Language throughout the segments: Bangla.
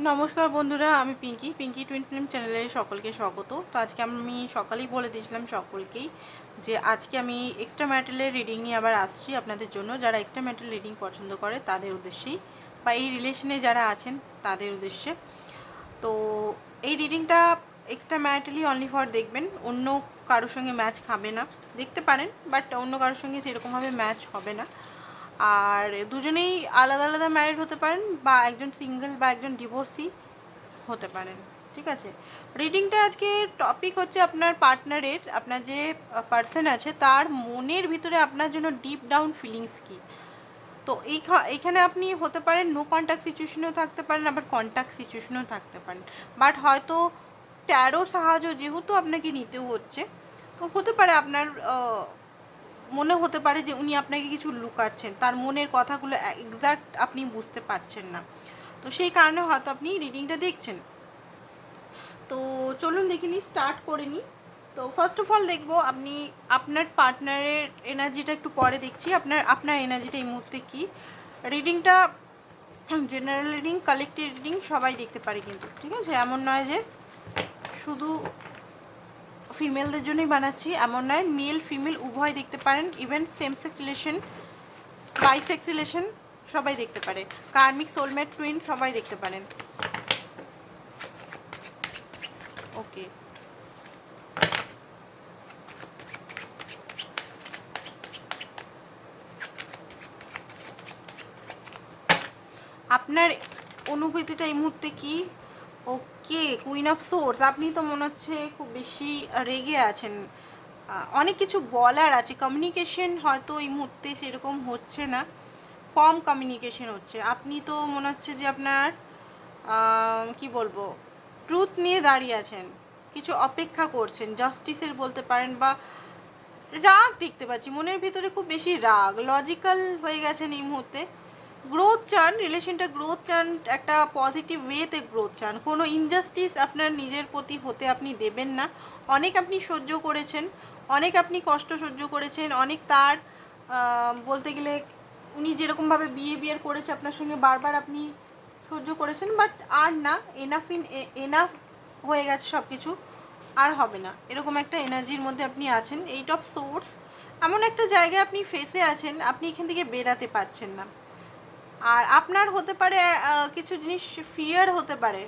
নমস্কার বন্ধুরা, আমি পিঙ্কি পিঙ্কি টুইন ফিল্ম চ্যানেলে সকলকে স্বাগত। তো আজকে আমি সকালেই বলে দিয়েছিলাম সকলকেই যে আজকে আমি এক্সট্রা ম্যাটেরিয়ালের রিডিং নিয়ে আবার আসছি আপনাদের জন্য। যারা এক্সট্রা ম্যাটেরিয়াল রিডিং পছন্দ করে, তাদের উদ্দেশ্যেই বা এই রিলেশনে যারা আছেন, তাদের উদ্দেশ্যে। তো এই রিডিংটা এক্সট্রা ম্যারিটালি অনলি ফর দেখবেন। অন্য কারোর সঙ্গে ম্যাচ খাবে না। দেখতে পারেন বাট অন্য কারোর সঙ্গে সেরকমভাবে ম্যাচ হবে না। আর দুজনেই আলাদা আলাদা ম্যারিড হতে পারেন বা একজন সিঙ্গেল বা একজন ডিভোর্সি হতে পারেন, ঠিক আছে? রিডিংটা আজকে টপিক হচ্ছে আপনার পার্টনারের আপনার যে পার্সন আছে, তার মনের ভিতরে আপনার জন্য ডিপ ডাউন ফিলিংস কী? তো এই এইখানে আপনি হতে পারেন নো কন্ট্যাক্ট সিচুয়েশনেও থাকতে পারেন, আবার কন্ট্যাক্ট সিচুয়েশনেও থাকতে পারেন। বাট হয়তো ট্যারোর সাহায্য যেহেতু আপনাকে নিতেও হচ্ছে, তো হতে পারে আপনার মনে হতে পারে যে উনি আপনাকে কিছু লুকাচ্ছেন। তার মনের কথাগুলো এক্স্যাক্ট আপনি বুঝতে পারছেন না। তো সেই কারণে হয়তো আপনি রিডিংটা দেখছেন। তো চলুন দেখে নিই স্টার্ট করে নিই। তো ফার্স্ট অফ অল দেখব আপনি আপনার পার্টনারের এনার্জিটা একটু পরে দেখছি। আপনার আপনার এনার্জিটা এই মুহূর্তে কী? রিডিংটা জেনারেল রিডিং কালেক্টিভ রিডিং সবাই দেখতে পারে কিন্তু, ঠিক আছে? এমন নয় যে শুধু ফিমেলদের জন্যই বানাচ্ছি, এমন নয় মেল ফিমেল উভয় দেখতে পারেন even same sex relation bisex relation সবাই দেখতে পারে। কার্মিক সোলমেট টুইন সবাই দেখতে পারেন। ওকে আপনার অনুভূতিটা এই মুহূর্তে কি? ওকে কুইন অফ সোর্স আপনি তো মনে হচ্ছে খুব বেশি রেগে আছেন। অনেক কিছু বলার আছে। কমিউনিকেশন হয়তো এই মুহূর্তে সেরকম হচ্ছে না। কম কমিউনিকেশন হচ্ছে। আপনি তো মনে হচ্ছে যে আপনার কি বলব ট্রুথ নিয়ে দাঁড়িয়ে আছেন। কিছু অপেক্ষা করছেন। জাস্টিসের বলতে পারেন বা রাগ দেখতে পাচ্ছি। মনের ভিতরে খুব বেশি রাগ। লজিক্যাল হয়ে গেছেন এই মুহূর্তে। গ্রোথ চান রিলেশনটা গ্রোথ চান, একটা পজিটিভ ওয়েতে গ্রোথ চান। কোনো ইনজাস্টিস আপনার নিজের প্রতি হতে আপনি দেবেন না। অনেক আপনি সহ্য করেছেন, অনেক আপনি কষ্ট সহ্য করেছেন, অনেক তার বলতে গেলে উনি যেরকমভাবে বিহেভিয়ার করেছে, আপনার সঙ্গে বারবার আপনি সহ্য করেছেন বাট আর না এনাফ ইন এনাফ হয়ে গেছে সব কিছু আর হবে না। এরকম একটা এনার্জির মধ্যে আপনি আছেন এইট অফ সোর্স এমন একটা জায়গায় আপনি ফেসে আছেন, আপনি এখান থেকে বেরাতে পারছেন না। আর আপনার হতে পারে কিছু জিনিস ফিয়ার হতে পারে।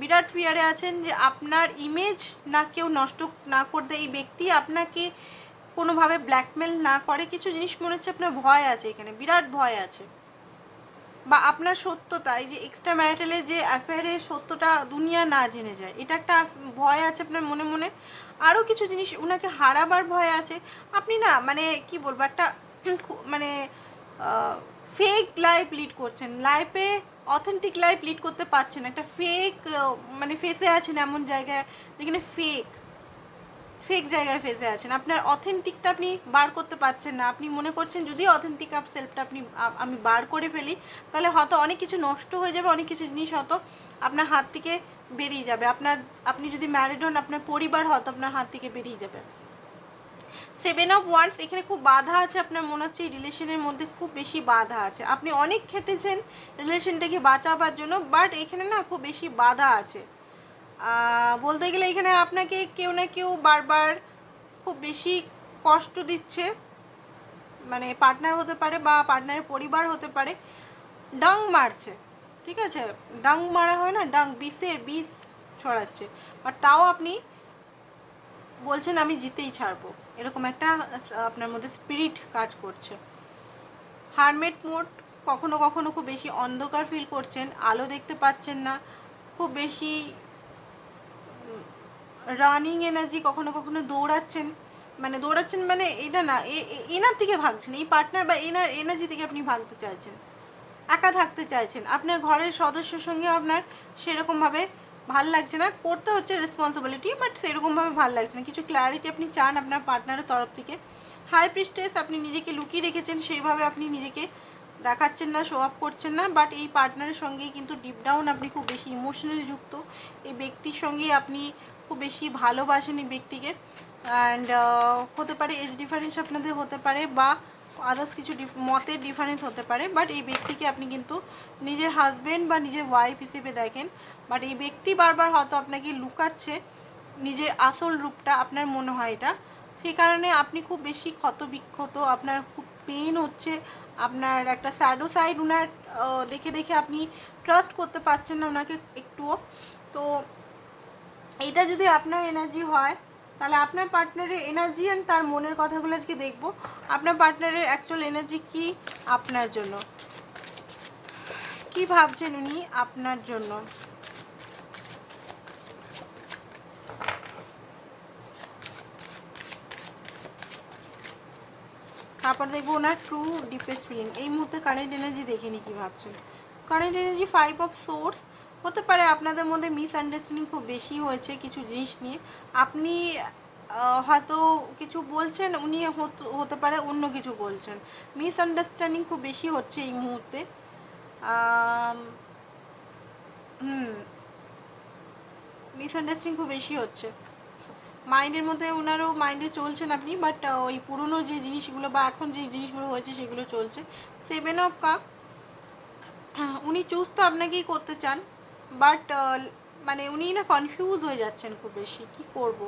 বিরাট ফিয়ারে আছেন যে আপনার ইমেজ না কেউ নষ্ট না করতে, এই ব্যক্তি আপনাকে কোনোভাবে ব্ল্যাকমেল না করে। কিছু জিনিস মনে হচ্ছে আপনার ভয় আছে এখানে, বিরাট ভয় আছে। বা আপনার সত্যতা, এই যে এক্সট্রা ম্যারিটালের যে অ্যাফেয়ারের সত্যটা দুনিয়া না জেনে যায়, এটা একটা ভয় আছে আপনার মনে মনে। আরও কিছু জিনিস ওনাকে হারাবার ভয় আছে। আপনি না মানে কি বলব, একটা মানে ফেক লাইফ লিড করছেন। লাইফে অথেন্টিক লাইফ লিড করতে পারছেন একটা ফেক মানে ফেসে আছেন এমন জায়গায় যেখানে ফেক ফেক জায়গায় ফেসে আছেন। আপনার অথেন্টিকটা আপনি বার করতে পারছেন না। আপনি মনে করছেন যদি অথেন্টিক আপ সেলফটা আপনি আমি বার করে ফেলি, তাহলে হয়তো অনেক কিছু নষ্ট হয়ে যাবে, অনেক কিছু জিনিস হয়তো আপনার হাত থেকে বেরিয়ে যাবে। আপনার, আপনি যদি ম্যারিড হন, আপনার পরিবার হয়তো আপনার হাত থেকে বেরিয়ে যাবে। সেভেন অফ ওয়ান্স এখানে খুব বাধা আছে, আপনার মনে হচ্ছে এই রিলেশনের মধ্যে খুব বেশি বাধা আছে। আপনি অনেক খেটেছেন রিলেশনটাকে বাঁচাবার জন্য বাট এখানে না খুব বেশি বাধা আছে। বলতে গেলে এখানে আপনাকে কেউ না কেউ বারবার খুব বেশি কষ্ট দিচ্ছে। মানে পার্টনার হতে পারে বা পার্টনারের পরিবার হতে পারে। ডাং মারছে, ঠিক আছে? ডাং মারা হয় না ডাং বিষের, বিষ ছড়াচ্ছে। বাট তাও আপনি বলছেন, আমি জিতেই ছাড়বো। এরকম একটা আপনার মধ্যে স্পিরিট কাজ করছে। হারমেট মোড কখনো কখনো খুব বেশি অন্ধকার ফিল করছেন, আলো দেখতে পাচ্ছেন না। খুব বেশি রানিং এনার্জি কখনো কখনো দৌড়াচ্ছেন। মানে দৌড়াচ্ছেন মানে এটা না এনার থেকে ভাগছেন। এই পার্টনার বা এনার এনার্জি থেকে আপনি ভাগতে চাইছেন, একা থাকতে চাইছেন। আপনার ঘরের সদস্যর সঙ্গে আপনার সেরকমভাবে ভালো লাগছে না, করতে হচ্ছে রেসপন্সিবিলিটি বাট সেরকমভাবে ভালো লাগছে না। কিছু ক্ল্যারিটি আপনি চান আপনার পার্টনারের তরফ থেকে। হাই প্রিস্টেস আপনি নিজেকে লুকিয়ে রেখেছেন, সেইভাবে আপনি নিজেকে দেখাচ্ছেন না শো আপ করছেন না বাট এই পার্টনারের সঙ্গেই কিন্তু ডিপ ডাউন আপনি খুব বেশি ইমোশনালি যুক্ত। এই ব্যক্তির সঙ্গে আপনি খুব বেশি ভালোবাসেন এই ব্যক্তিকে। অ্যান্ড হতে পারে এজ ডিফারেন্স আপনাদের হতে পারে বা আদার্স কিছু মতের ডিফারেন্স হতে পারে বাট এই ব্যক্তিকে আপনি কিন্তু নিজের হাজবেন্ড বা নিজের ওয়াইফ হিসেবে দেখেন বাট এই ব্যক্তি বারবার হয়তো আপনাকে লুকাচ্ছে, নিজের আসল রূপটা আপনার মনে হয় এটা, সেই কারণে আপনি খুব বেশি ক্ষত বিক্ষত আপনার খুব পেন হচ্ছে, আপনার একটা স্যাডো সাইড ওনার দেখে দেখে আপনি ট্রাস্ট করতে পারছেন না ওনাকে একটুও, তো এটা যদি আপনার এনার্জি হয় তাহলে আপনার পার্টনারের এনার্জি অ্যান্ড তার মনের কথাগুলো আজকে দেখব। আপনার পার্টনারের অ্যাকচুয়াল এনার্জি কি আপনার জন্য? কি ভাবছেন উনি আপনার জন্য? তারপর দেখব ওনার ট্রু ডিপেস্ট ফিলিং এই মুহূর্তে কারেন্ট এনার্জি দেখে নি কি ভাবছেন। Current energy five of source হতে পারে আপনাদের মধ্যে মিসআন্ডারস্ট্যান্ডিং খুব বেশি হয়েছে কিছু জিনিস নিয়ে। আপনি হয়তো কিছু বলছেন, উনি হত- পারে অন্য কিছু বলছেন। মিসআন্ডারস্ট্যান্ডিং খুব বেশি হচ্ছে এই মুহূর্তে। হুম মিসআন্ডারস্ট্যান্ডিং খুব বেশি হচ্ছে। মাইন্ডের মধ্যে ওনারও মাইন্ডে চলছেন আপনি বাট ওই পুরনো যে জিনিসগুলো বা এখন যে জিনিসগুলো হয়েছে সেগুলো চলছে। সেভেন অফ কাপ উনি চুজ তো আপনাকেই করতে চান। বাট মানে উনি না কনফিউজ হয়ে যাচ্ছেন খুব বেশি। কি করব?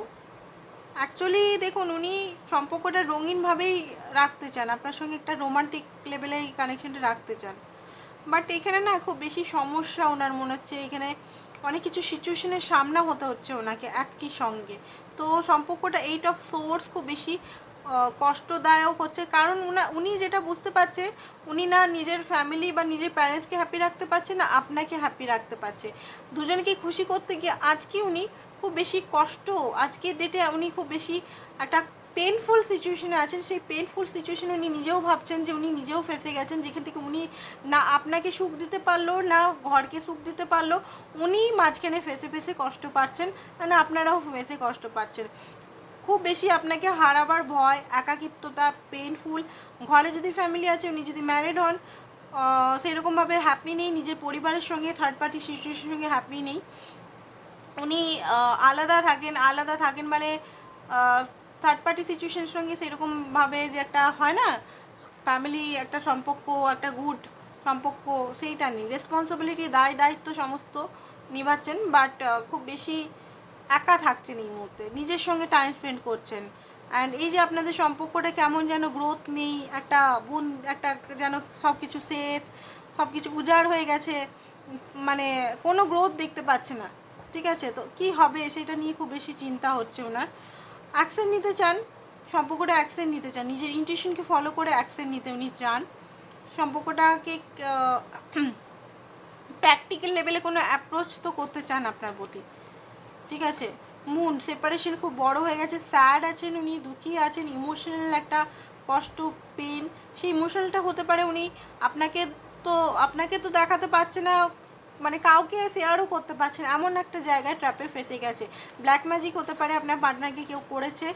অ্যাকচুয়ালি দেখুন, উনি সম্পর্কটা রঙিনভাবেই রাখতে চান। আপনার সঙ্গে একটা রোমান্টিক লেভেলে এই কানেকশনটা রাখতে চান। বাট এখানে না খুব বেশি সমস্যা ওনার মনে হচ্ছে। এখানে অনেক কিছু সিচুয়েশনের সামনা হতে হচ্ছে ওনাকে একই সঙ্গে। তো সম্পর্কটা এইট অফ সোর্স খুব বেশি কষ্টদায়ক হচ্ছে। কারণ উনা যেটা বুঝতে পারছে, উনি না নিজের ফ্যামিলি বা নিজের প্যারেন্টসকে হ্যাপি রাখতে পারছে না আপনাকে হ্যাপি রাখতে পারছে। দুজনকে খুশি করতে গিয়ে আজকে উনি খুব বেশি কষ্ট আজকের ডেটে উনি খুব বেশি একটা পেনফুল সিচুয়েশনে আছেন। সেই পেনফুল সিচুয়েশনে উনি নিজেও ভাবছেন যে উনি নিজেও ফেসে গেছেন। যেখান থেকে উনি না আপনাকে সুখ দিতে পারল, না ঘরকে সুখ দিতে পারল, উনি মাঝখানে ফেসে ফেসে কষ্ট পাচ্ছেন না, আপনারাও ফেসে কষ্ট পাচ্ছেন। খুব বেশি আপনাকে হারাবার ভয়, একাকিত্বতা পেইনফুল ঘরে যদি ফ্যামিলি আছে, উনি যদি ম্যারিড হন সেরকমভাবে হ্যাপি নেই, নিজের পরিবারের সঙ্গে থার্ড পার্টি সিচুয়েশনের সঙ্গে হ্যাপি নেই। উনি আলাদা থাকেন আলাদা থাকেন মানে থার্ড পার্টি সিচুয়েশনের সঙ্গে সেরকমভাবে যে একটা হয় না ফ্যামিলি একটা সম্পর্ক, একটা গুড সম্পর্ক, সেইটা নেই। রেসপন্সিবিলিটি দায়, দায়িত্ব সমস্ত নিভাচ্ছেন বাট খুব বেশি একা থাকছেন এই মুহূর্তে, নিজের সঙ্গে টাইম স্পেন্ড করছেন। অ্যান্ড এই যে আপনাদের সম্পর্কটা কেমন যেন গ্রোথ নেই, একটা বোন, একটা যেন সব কিছু শেষ সব কিছু উজাড় হয়ে গেছে মানে কোনো গ্রোথ দেখতে পাচ্ছে না। ঠিক আছে? তো কি হবে সেটা নিয়ে খুব বেশি চিন্তা হচ্ছে ওনার। অ্যাকশন নিতে চান, সম্পর্কটা অ্যাকশন নিতে চান, নিজের ইন্টিউশনকে ফলো করে অ্যাকশন নিতে উনি চান। সম্পর্কটাকে প্র্যাকটিক্যাল লেভেলে কোনো অ্যাপ্রোচ তো করতে চান আপনার প্রতি। ঠিক আছে? মুন সেপারেশন খুব বড় হয়ে গেছে স্যাড আছেন উনি, দুঃখী আছেন ইমোশনাল একটা কষ্ট পেন সেই ইমোশনালটা হতে পারে উনি, আপনাকে তো আপনাকে তো দেখাতে পারছে না মানে কাউকে শেয়ারও করতে পারছে না, এমন একটা জায়গায় ট্র্যাপে ফেসে গেছে। ব্ল্যাক ম্যাজিক হতে পারে আপনার পার্টনারকে কেউ করেছে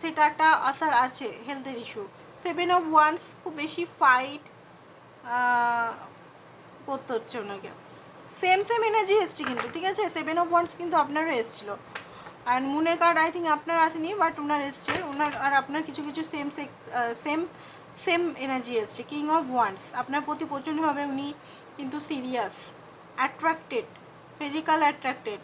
সেটা একটা আসার আছে হেলথের ইস্যু সেভেন অফ ওয়ান্স খুব বেশি ফাইট করতে হচ্ছে ওনাকে। সেম সেম এনার্জি এসছে কিন্তু, ঠিক আছে? সেভেন অফ ওয়ান্স কিন্তু আপনারও এসছিল। আর মুনের কার্ড আই থিঙ্ক আপনার আসেনি বাট ওনার এসছে। ওনার আর আপনার কিছু কিছু সেম সেম সেম এনার্জি এসছে। কিং অফ ওয়ান্স আপনার প্রতি প্রচণ্ডভাবে উনি কিন্তু সিরিয়াস অ্যাট্রাক্টেড ফিজিক্যাল অ্যাট্রাক্টেড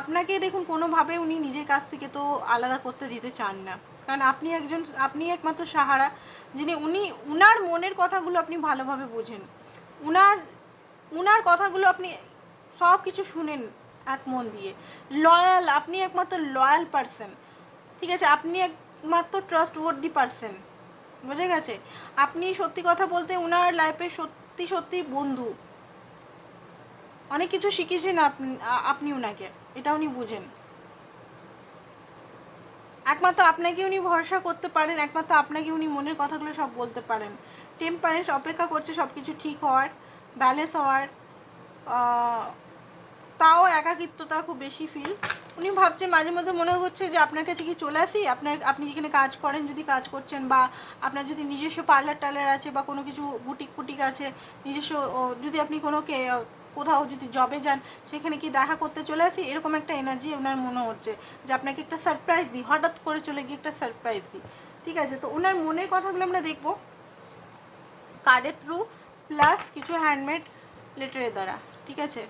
আপনাকে দেখুন, কোনোভাবে উনি নিজের কাছ থেকে তো আলাদা করতে দিতে চান না। কারণ আপনি একজন, আপনি একমাত্র সাহারা, যিনি উনি, উনার মনের কথাগুলো আপনি ভালোভাবে বোঝেন। উনার উনার কথাগুলো আপনি সব কিছু শুনেন এক মন দিয়ে। লয়াল, আপনি একমাত্র লয়াল পারসন ঠিক আছে, আপনি একমাত্র ট্রাস্ট ওয়ার্দি পারসন বুঝে গেছে? আপনি সত্যি কথা বলতে উনার লাইফে সত্যি সত্যি বন্ধু। অনেক কিছু শিখিয়েছেন আপনি আপনি উনাকে, এটা উনি বুঝেন। একমাত্র আপনাকে উনি ভরসা করতে পারেন, একমাত্র আপনাকে উনি মনের কথাগুলো সব বলতে পারেন। টেম্পারেন্স অপেক্ষা করছে সব কিছু ঠিক হওয়ার। ব্যালেন্স হওয়ার তাও একাকিত্বতা খুব বেশি ফিল উনি ভাবছে মাঝে মধ্যে মনে হচ্ছে যে আপনার কাছে কি চলে আসি? আপনার, আপনি যেখানে কাজ করেন, যদি কাজ করছেন বা আপনার যদি নিজস্ব পার্লার টার্লার আছে বা কোনো কিছু বুটিক ফুটিক আছে, নিজস্ব যদি আপনি কোনো কোথাও যদি জবে যান, সেখানে কি দেখা করতে চলে আসি? এরকম একটা এনার্জি ওনার মনে হচ্ছে যে আপনাকে একটা সারপ্রাইজ দিই, হঠাৎ করে চলে গিয়ে একটা সারপ্রাইজ দিই। ঠিক আছে, তো ওনার মনের কথাগুলো আমরা দেখব। কার্ডের থ্রু প্লাস কিছু হ্যান্ডমেড লেটারের দ্বারা, ঠিক আছে?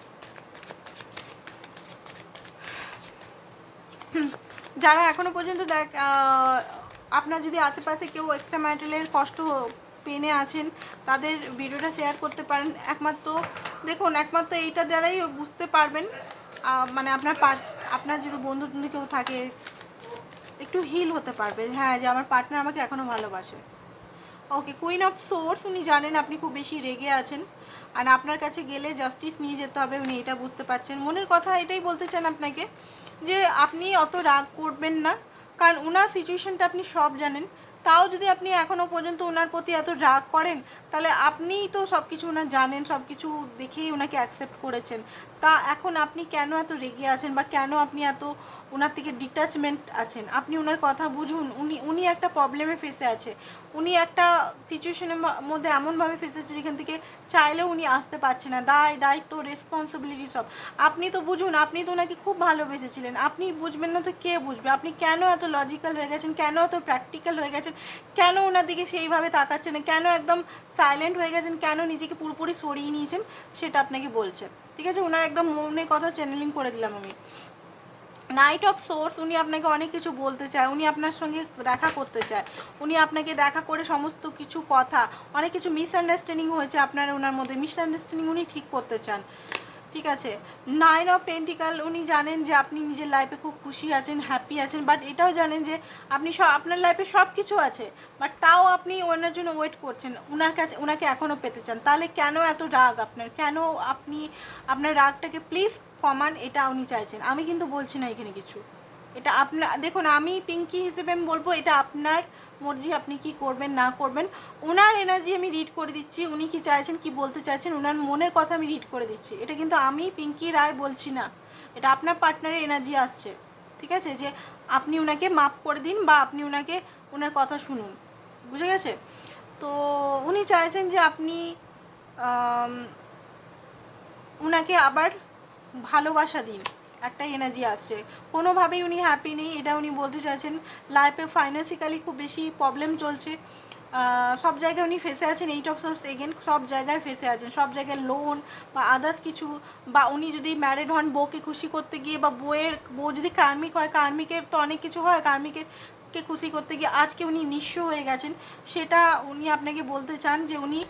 যারা এখনও পর্যন্ত দেখ আপনার যদি আশেপাশে কেউ এক্সট্রা ম্যাটেরিয়ালের কষ্ট পেনে আছেন, তাদের ভিডিওটা শেয়ার করতে পারেন। একমাত্র, দেখুন, একমাত্র এইটা দ্বারাই বুঝতে পারবেন মানে আপনার আপনার যদি বন্ধু কেউ থাকে, একটু হিল হতে পারবে। হ্যাঁ যে আমার পার্টনার আমাকে এখনও ভালোবাসে। ওকে কুইন অফ সোর্স উনি জানেন আপনি খুব বেশি রেগে আছেন। আর আপনার কাছে গেলে জাস্টিস নিয়ে যেতে হবে, উনি এটা বুঝতে পারছেন। মনের কথা এটাই বলতে চান আপনাকে যে আপনি অত রাগ করবেন না, কারণ ওনার সিচুয়েশনটা আপনি সব জানেন। তাও যদি আপনি এখনও পর্যন্ত ওনার প্রতি এত রাগ করেন তাহলে আপনিই তো সব কিছু ওনার জানেন সব কিছু দেখেই ওনাকে অ্যাকসেপ্ট করেছেন। তা এখন আপনি কেন এত রেগে আছেন বা কেন আপনি এত ওনার থেকে ডিটাচমেন্ট আছেন? আপনি ওনার কথা বুঝুন, উনি উনি একটা প্রবলেমে ফেসে আছে। উনি একটা সিচুয়েশনের মধ্যে এমনভাবে ফেসে আছে যেখান থেকে চাইলেও উনি আসতে পারছে না। দায়, দায়িত্ব রেসপন্সিবিলিটি সব। আপনি তো বুঝুন, আপনি তো ওনাকে খুব ভালোবেসেছিলেন। আপনি বুঝবেন না তো কে বুঝবে? আপনি কেন এত লজিক্যাল হয়ে গেছেন? কেন এত প্র্যাকটিক্যাল হয়ে গেছেন? কেন ওনার দিকে সেইভাবে তাকাচ্ছেন না? কেন একদম সাইলেন্ট হয়ে গেছেন, কেন নিজেকে পুরোপুরি সরিয়ে নিয়েছেন সেটা আপনাকে বলছে। ঠিক আছে? ওনার একদম মনের কথা চ্যানেলিং করে দিলাম আমি। নাইট অফ সোর্স উনি আপনাকে অনেক কিছু বলতে চায়, উনি আপনার সঙ্গে দেখা করতে চায়, উনি আপনাকে দেখা করে সমস্ত কিছু কথা, অনেক কিছু মিসআন্ডারস্ট্যান্ডিং হয়েছে আপনার ওনার মধ্যে মিসআন্ডারস্ট্যান্ডিং উনি ঠিক করতে চান। ঠিক আছে? নাইন অফ পেন্টিকাল উনি জানেন যে আপনি নিজের লাইফে খুব খুশি আছেন হ্যাপি আছেন বাট এটাও জানেন যে আপনি সব আপনার লাইফে সব কিছু আছে বাট তাও আপনি ওনার জন্য ওয়েট করছেন। ওনার কাছে ওনাকে এখনও পেতে চান। তাহলে কেন এত রাগ আপনার? কেন আপনি আপনার রাগটাকে প্লিজ কমান? এটা উনি চাইছেন। আমি কিন্তু বলছি না এখানে কিছু। এটা আপনার দেখুন, আমি পিঙ্কি হিসেবে আমি বলব, এটা আপনার মর্জি আপনি কি করবেন, না করবেন, ওনার এনার্জি আমি রিড করে দিচ্ছি, উনি কি চাইছেন, কি বলতে চাইছেন, ওনার মনের কথা আমি রিড করে দিচ্ছি। এটা কিন্তু আমি পিঙ্কি রায় বলছি না, এটা আপনার পার্টনারের এনার্জি আসছে, ঠিক আছে? যে আপনি ওনাকে মাপ করে দিন বা আপনি ওনাকে ওনার কথা শুনুন, বুঝে গেছে? তো উনি চাইছেন যে আপনি ওনাকে আবার ভালোবাসা দিন। একটা এনার্জি আসছে। কোনোভাবেই উনি হ্যাপি নেই, এটা উনি বলতে চাইছেন লাইফে ফাইন্যান্সিক্যালি খুব বেশি প্রবলেম চলছে। সব জায়গায় উনি ফেসে আছেন এইট সোর্স এগেন সব জায়গায় ফেসে আছেন। সব জায়গায় লোন বা আদার্স কিছু, বা উনি যদি ম্যারিড হন, বউকে খুশি করতে গিয়ে, বা বউয়ের, বউ যদি কার্মিক হয় কার্মিকের তো অনেক কিছু হয় কার্মিকের কে খুশি করতে গিয়ে আজকে উনি নিঃস্ব হয়ে গেছেন। সেটা উনি আপনাকে বলতে চান যে উনি,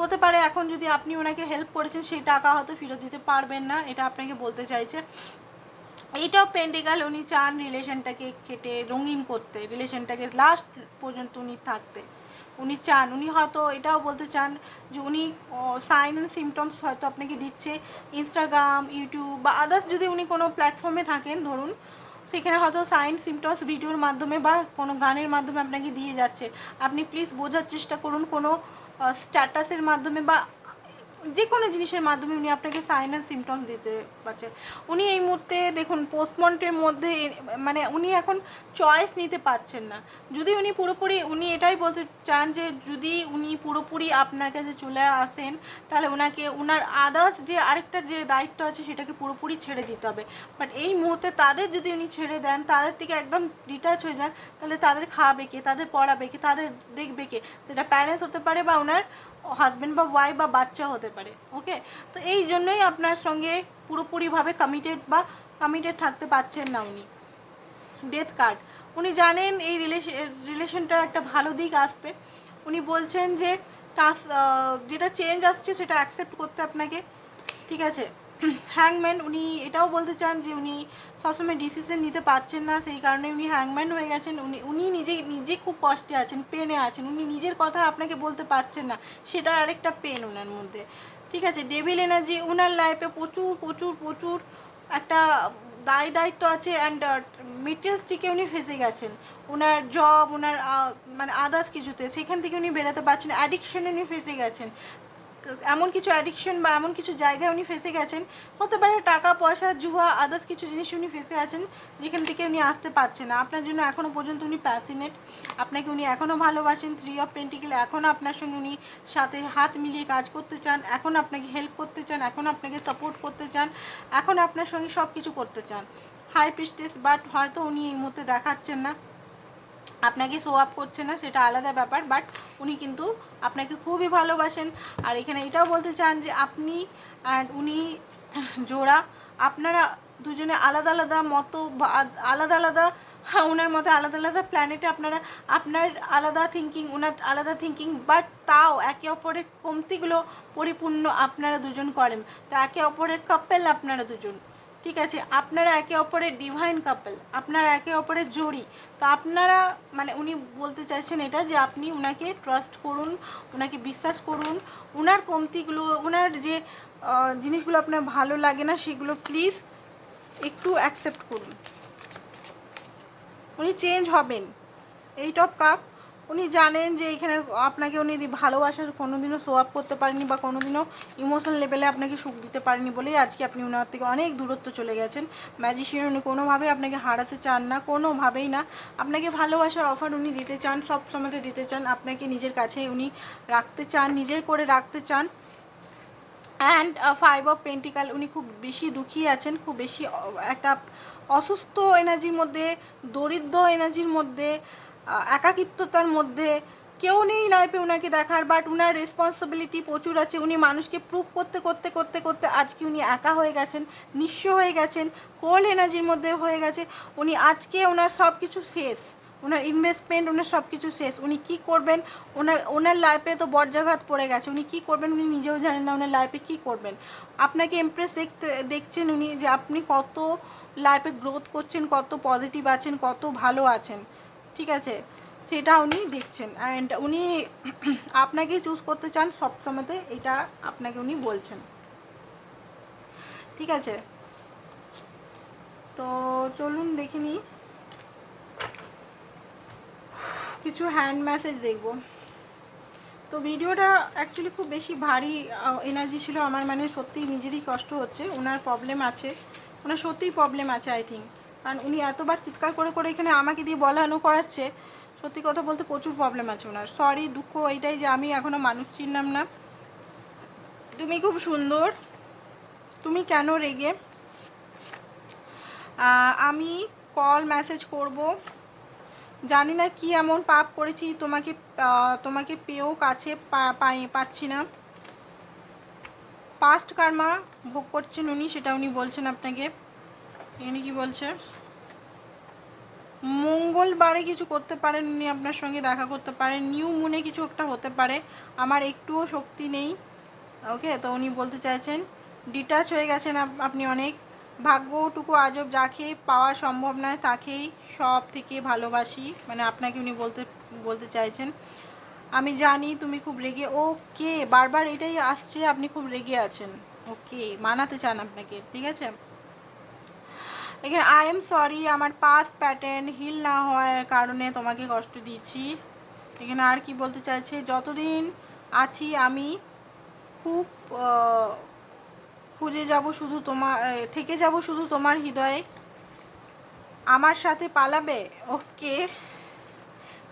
হতে পারে এখন যদি আপনি ওনাকে হেল্প করেছেন, সেই টাকা হয়তো ফেরত দিতে পারবেন না, এটা আপনাকে বলতে চাইছে। এইটাও পেন্টিকাল উনি চান রিলেশনটাকে কেটে রঙিন করতে রিলেশনটাকে লাস্ট পর্যন্ত উনি থাকতে। উনি চান, উনি হয়তো এটাও বলতে চান যে উনি সাইন অ্যান্ড সিমটমস হয়তো আপনাকে দিচ্ছে ইনস্টাগ্রাম ইউটিউব বা আদার্স যদি উনি কোনো প্ল্যাটফর্মে থাকেন, ধরুন, সেখানে হয়তো সাইন সিমটমস ভিডিওর মাধ্যমে বা কোনো গানের মাধ্যমে আপনাকে দিয়ে যাচ্ছে। আপনি প্লিজ বোঝার চেষ্টা করুন কোনো স্ট্যাটাসের মাধ্যমে বা যে কোনো জিনিসের মাধ্যমে উনি আপনাকে সাইন অ্যান্ড সিমটমস দিতে পারছে। উনি এই মুহূর্তে দেখুন পোস্টমন্টের মধ্যে মানে উনি এখন চয়েস নিতে পারছেন না। যদি উনি পুরোপুরি, উনি এটাই বলতে চান যে যদি উনি পুরোপুরি আপনার কাছে চলে আসেন, তাহলে ওনাকে ওনার আদার্স যে আরেকটা যে দায়িত্ব আছে, সেটাকে পুরোপুরি ছেড়ে দিতে হবে। বাট এই মুহূর্তে তাদের যদি উনি ছেড়ে দেন, তাদের থেকে একদম ডিটাচ হয়ে যান, তাহলে তাদের খাওয়াবে কে? তাদের পড়াবে কে? তাদের দেখবে কে? সেটা প্যারেন্টস হতে পারে বা ওনার হাজব্যান্ড বা ওয়াইফ বা বাচ্চা হতে পারে ওকে তো এই জন্যই আপনার সঙ্গে পুরোপুরিভাবে কমিটেড বা কমিটেড থাকতে পারছেন না উনি। ডেথ কার্ড উনি জানেন এই রিলেশন রিলেশনটার একটা ভালো দিক আসবে। উনি বলছেন যে টাস যেটা চেঞ্জ আসছে সেটা অ্যাকসেপ্ট করতে আপনাকে, ঠিক আছে? হ্যাংম্যান উনি এটাও বলতে চান যে উনি সবসময় ডিসিশন নিতে পারছেন না, সেই কারণে উনি হ্যাংম্যান হয়ে গেছেন। উনি উনি নিজে নিজে খুব কষ্টে আছেন পেনে আছেন। উনি নিজের কথা আপনাকে বলতে পারছেন না, সেটা আরেকটা পেন ওনার মধ্যে। ঠিক আছে ডেভিল এনার্জি ওনার লাইফে প্রচুর প্রচুর প্রচুর একটা দায় দায়িত্ব আছে অ্যান্ড মেটেরিয়ালসটিকে উনি ফেসে গেছেন। ওনার জব ওনার মানে আদার্স কিছুতে, সেখান থেকে উনি বেরোতে পারছেন অ্যাডিকশনে উনি ফেসে গেছেন। এমন কিছু অ্যাডিকশন বা এমন কিছু জায়গায় উনি ফেসে গেছেন, হতে পারে টাকা, পয়সা, জুয়া আদার্স কিছু জিনিস উনি ফেসে আছেন, যেখান থেকে উনি আসতে পারছেন না। আপনার জন্য এখনও পর্যন্ত উনি প্যাসিনেট আপনাকে উনি এখনও ভালোবাসেন থ্রি অফ পেন্টিকেল এখনও আপনার সঙ্গে উনি সাথে হাত মিলিয়ে কাজ করতে চান, এখন আপনাকে হেল্প করতে চান, এখন আপনাকে সাপোর্ট করতে চান, এখন আপনার সঙ্গে সব কিছু করতে চান। হাই প্রিস্টেস বাট হয়তো উনি এই মুহূর্তে দেখাচ্ছেন না। আপনাকে শো আপ করছে না, সেটা আলাদা ব্যাপার বাট উনি কিন্তু আপনাকে খুবই ভালোবাসেন। আর এখানে এটাও বলতে চান যে আপনি অ্যান্ড উনি জোড়া, আপনারা দুজনে আলাদা আলাদা মতো আলাদা আলাদা, ওনার মধ্যে আলাদা আলাদা প্ল্যানেটে আপনারা, আপনার আলাদা থিঙ্কিং ওনার আলাদা থিঙ্কিং বাট তাও একে অপরের কমতিগুলো পরিপূর্ণ আপনারা দুজন করেন। তো একে অপরের কাপেল আপনারা দুজন। ঠিক আছে? আপনারা একে অপরের ডিভাইন কাপল আপনারা একে অপরের জড়ি। তো আপনারা মানে উনি বলতে চাইছেন এটা যে আপনি ওনাকে ট্রাস্ট করুন ওনাকে বিশ্বাস করুন। ওনার কমতিগুলো ওনার যে জিনিসগুলো আপনার ভালো লাগে না, সেগুলো প্লিজ একটু অ্যাকসেপ্ট করুন। উনি চেঞ্জ হবেন। এইট অফ কাপ উনি জানেন যে এখানে আপনাকে উনি ভালোবাসার কোনোদিনও শো আপ করতে পারেনি বা কোনোদিনও ইমোশন লেভেলে আপনাকে সুখ দিতে পারেনি বলেই আজকে আপনি ওনার থেকে অনেক দূরত্ব চলে গেছেন। ম্যাজিশিয়ান উনি কোনোভাবে আপনাকে হারাতে চান না, কোনোভাবেই না। আপনাকে ভালোবাসার অফার উনি দিতে চান, সব সময়তে দিতে চান। আপনাকে নিজের কাছে উনি রাখতে চান, নিজের করে রাখতে চান। অ্যান্ড ফাইভ অফ পেন্টিকাল উনি খুব বেশি দুঃখী আছেন, খুব বেশি একটা অসুস্থ এনার্জির মধ্যে, দরিদ্র এনার্জির মধ্যে একাকিত্বতার মধ্যে কেউ নেই লাইফে ওনাকে দেখার বাট ওনার রেসপন্সিবিলিটি প্রচুর আছে। উনি মানুষকে প্রুভ করতে করতে করতে করতে আজকে উনি একা হয়ে গেছেন, নিঃস্ব হয়ে গেছেন কোল্ড এনার্জির মধ্যে হয়ে গেছে। উনি আজকে ওনার সব কিছু শেষ। ওনার ইনভেস্টমেন্ট ওনার সব কিছু শেষ। উনি কি করবেন? ওনার ওনার লাইফে তো বর্জাঘাত পড়ে গেছে। উনি কি করবেন? উনি নিজেও জানেন না ওনার লাইফে কি করবেন। আপনাকে ইমপ্রেস দেখতে, দেখছেন উনি যে আপনি কত লাইফে গ্রোথ করছেন, কত পজিটিভ আছেন, কত ভালো আছেন। ঠিক আছে? সেটা উনি দেখছেন। অ্যান্ড উনি আপনাকেই চুজ করতে চান সব সময়তে, এটা আপনাকে উনি বলছেন। ঠিক আছে? তো চলুন দেখে নিই। কিছু হ্যান্ড মেসেজ দেখব। তো ভিডিওটা অ্যাকচুয়ালি খুব বেশি ভারী এনার্জি ছিল আমার মানে সত্যিই নিজেরই কষ্ট হচ্ছে। ওনার প্রবলেম আছে। ওনার সত্যিই প্রবলেম আছে আই থিঙ্ক কারণ উনি এতবার চিৎকার করে করে এখানে আমাকে দিয়ে বলানো করাচ্ছে, সত্যি কথা বলতে প্রচুর প্রবলেম আছে ওনার। সরি দুঃখ এইটাই যে আমি এখনও মানুষ চিনলাম না। তুমি খুব সুন্দর। তুমি কেন রেগে? আমি কল মেসেজ করব। জানি না কি এমন পাপ করেছি, তোমাকে তোমাকে পেয়েও কাছে পাচ্ছি না। পাস্ট কার্মা ভোগ করছেন উনি, সেটা উনি বলছেন আপনাকে। এখানে কি বলছে? মঙ্গলবারে কিছু করতে পারেন উনি আপনার সঙ্গে দেখা করতে পারেন। নিউ মুনে কিছু একটা হতে পারে। আমার একটুও শক্তি নেই। ওকে, তো উনি বলতে চাইছেন ডিটাচ হয়ে গেছেন আপনি অনেক। ভাগ্যটুকু আজব যাকে পাওয়া সম্ভব নয় তাকেই সব থেকে ভালোবাসি। মানে আপনাকে উনি বলতে বলতে চাইছেন, আমি জানি তুমি খুব রেগে ওকে, বারবার এটাই আসছে, আপনি খুব রেগে আছেন। ওকে, মানাতে চান আপনাকে, ঠিক আছে? এখানে আই এম সরি আমার পাস্ট প্যাটার্ন হিল না হওয়ার কারণে তোমাকে কষ্ট দিচ্ছি। এখানে আর কি বলতে চাইছে? যতদিন আছি আমি খুব খুঁজে যাব শুধু তোমার, থেকে যাব শুধু তোমার হৃদয়ে। আমার সাথে পালাবে? Okay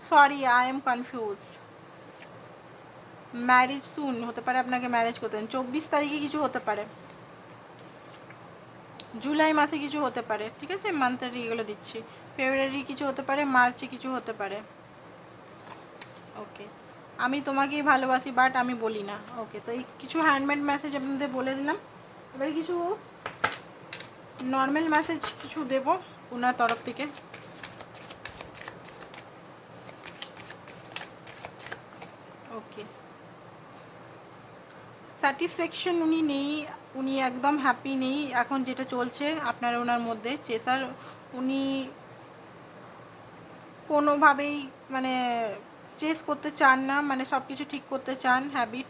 sorry I am confuse marriage soon হতে পারে, আপনাকে ম্যারেজ করতে চব্বিশ তারিখে কিছু হতে পারে। জুলাই মাসে কিছু হতে পারে, ঠিক আছে? মান্থের ইয়েগুলো দিচ্ছি। ফেব্রুয়ারি কিছু হতে পারে মার্চে কিছু হতে পারে। ওকে আমি তোমাকেই ভালোবাসি বাট আমি বলি না। ওকে তো এই কিছু হ্যান্ডমেড মেসেজ আপনাদের বলে দিলাম। এবারে কিছু নর্মাল মেসেজ কিছু দেব ওনার তরফ থেকে। ওকে স্যাটিসফ্যাকশন উনি নেই, উনি একদম হ্যাপি নেই। এখন যেটা চলছে আপনার ওনার মধ্যে চেসার উনি কোনোভাবেই মানে চেস করতে চান না মানে সব কিছু ঠিক করতে চান হ্যাবিট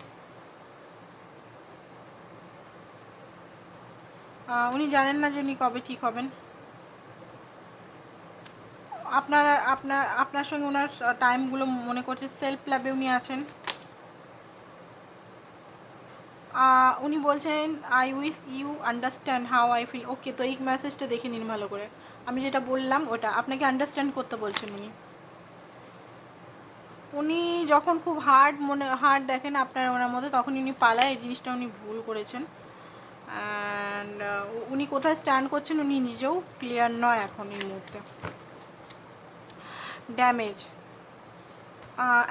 উনি জানেন না যে উনি কবে ঠিক হবেন। আপনার আপনার আপনার সঙ্গে ওনার টাইমগুলো মনে করছে সেলফ ল্যাবে উনি আছেন। উনি বলছেন I wish you understand how I feel okay তো এই মেসেজটা দেখে নিন ভালো করে। আমি যেটা বললাম ওটা। আপনাকে আন্ডারস্ট্যান্ড করতে বলছেন উনি। উনি যখন খুব হার্ড মনে হার্ড দেখেন আপনার ওনার মধ্যে তখন উনি পালায়। এই জিনিসটা উনি ভুল করেছেন। অ্যান্ড উনি কোথায় স্ট্যান্ড করছেন উনি নিজেও ক্লিয়ার নয় এখন এই মুহূর্তে। ড্যামেজ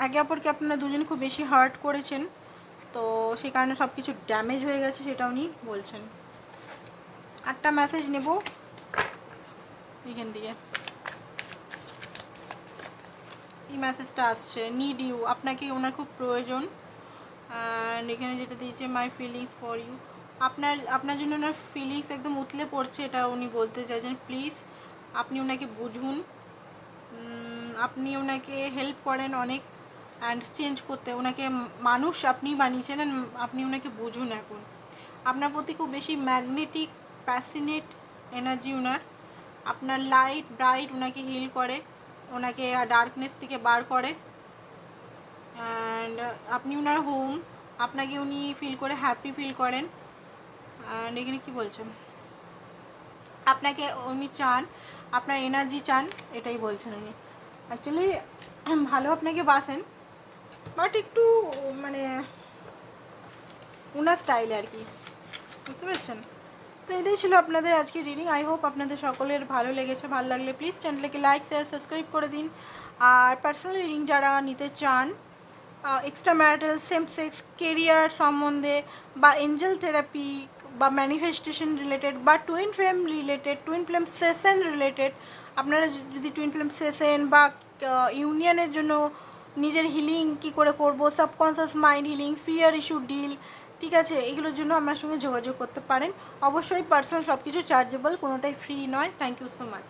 একে অপরকে আপনারা দুজন খুব বেশি হার্ট করেছেন। তো সেই কারণে সব কিছু ড্যামেজ হয়ে গেছে সেটা উনি বলছেন। আটটা মেসেজ নেব এখান থেকে এই মেসেজটা আসছে নিড ইউ আপনাকে ওনার খুব প্রয়োজন। অ্যান্ড এখানে যেটা দিয়েছে মাই ফিলিংস ফর ইউ আপনার আপনার জন্য ওনার ফিলিংস একদম উতলে পড়ছে এটা উনি বলতে চাইছেন। প্লিজ আপনি ওনাকে বুঝুন। আপনি ওনাকে হেল্প করেন অনেক। অ্যান্ড চেঞ্জ করতে, ওনাকে মানুষ আপনি বানিয়েছেন আপনি ওনাকে বুঝুন এখন। আপনার প্রতি খুব বেশি ম্যাগনেটিক প্যাসিনেট এনার্জি ওনার আপনার লাইট ব্রাইট ওনাকে হিল করে, ওনাকে ডার্কনেস থেকে বার করে। অ্যান্ড আপনি ওনার হোম আপনাকে উনি ফিল করে হ্যাপি ফিল করেন। অ্যান্ড এখানে কী বলছেন আপনাকে উনি চান, আপনার এনার্জি চান, এটাই বলছেন উনি। অ্যাকচুয়ালি ভালো আপনাকে বাসেন। বাট একটু মানে ওনার স্টাইলে আর কি। বুঝতে পেরেছেন? তো এটাই ছিল আপনাদের আজকে রিডিং আই হোপ আপনাদের সকলের ভালো লেগেছে। ভালো লাগলে প্লিজ চ্যানেলটাকে লাইক শেয়ার সাবস্ক্রাইব করে দিন। আর পার্সোনাল রিডিং যারা নিতে চান extra marital same sex career সম্বন্ধে বা এঞ্জেল থেরাপি বা ম্যানিফেস্টেশন রিলেটেড বা twin flame related twin flame session related আপনারা যদি টুইন ফ্লেম সেশন বা ইউনিয়নের জন্য নিজের হিলিং কি করে করব subconscious mind healing fear issue deal ঠিক আছে? এগুলোর জন্য আমার সঙ্গে যোগাযোগ করতে পারেন। অবশ্যই পার্সোনাল সব কিছু চার্জেবল কোনোটাই ফ্রি নয়। Thank you so much